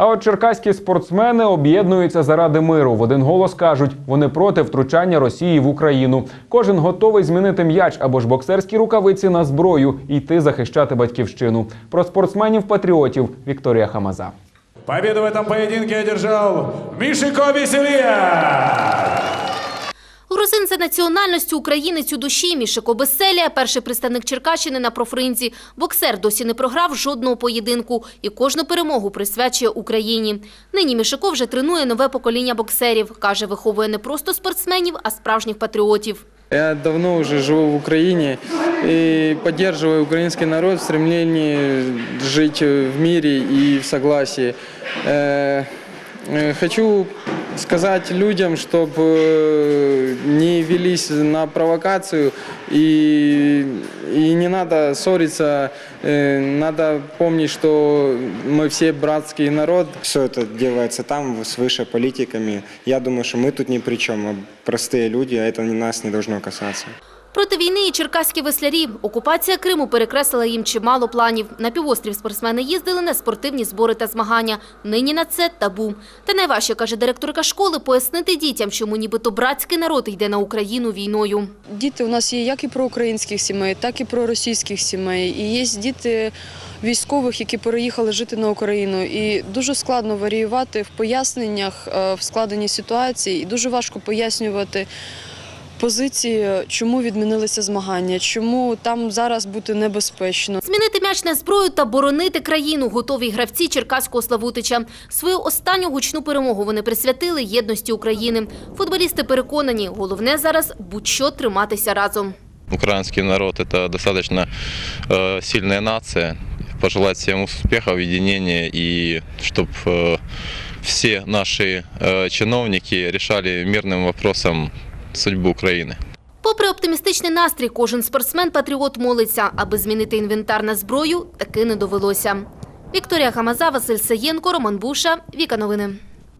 А от черкаські спортсмени об'єднуються заради миру. В один голос кажуть, вони проти втручання Росії в Україну. Кожен готовий змінити м'яч або ж боксерські рукавиці на зброю і йти захищати батьківщину. Про спортсменів-патріотів Вікторія Хамаза. Победу в этом поединке одержал Мишико Веселия. Грузин за національністю українець у душі Мішико Беселія, перший представник Черкащини на профринзі. Боксер досі не програв жодного поєдинку і кожну перемогу присвячує Україні. Нині Мішико вже тренує нове покоління боксерів. Каже, виховує не просто спортсменів, а справжніх патріотів. Я давно уже живу в Украине и поддерживаю украинский народ в стремлении жить в мире и в согласии. Э, э, Хочу сказать людям, чтобы не велись на провокацию и, и не надо ссориться. Э, Надо помнить, что мы все братский народ. Все это делается там, с выше политиками. Я думаю, что мы тут ни при чем, а простые люди, а это нас не должно касаться. Проти війни і черкаські веслярі. Окупація Криму перекреслила їм чимало планів. На півострів спортсмени їздили на спортивні збори та змагання. Нині на це табу. Та найважче, каже директорка школи, пояснити дітям, чому нібито братський народ йде на Україну війною. Діти у нас є як і про українських сімей, так і про російських сімей. І є діти військових, які переїхали жити на Україну. І дуже складно варіювати в поясненнях е, в складеній ситуації, і дуже важко пояснювати Позиції, чому відмінилися змагання, чому там зараз бути небезпечно. Змінити м'яч на зброю та боронити країну готові й гравці Черкаського Славутича. Свою останню гучну перемогу вони присвятили єдності України. Футболісти переконані, головне зараз будь-що триматися разом. Украинский народ – это достаточно э, сильная нация. Пожелать всем успеха, единения и чтобы все наши э, чиновники решали мирным вопросом судьбу України. Попри оптимістичний настрій, кожен спортсмен-патріот молиться, аби змінити інвентар на зброю, таки не довелося. Вікторія Хамаза, Василь Саєнко, Роман Буша, Віка Новини.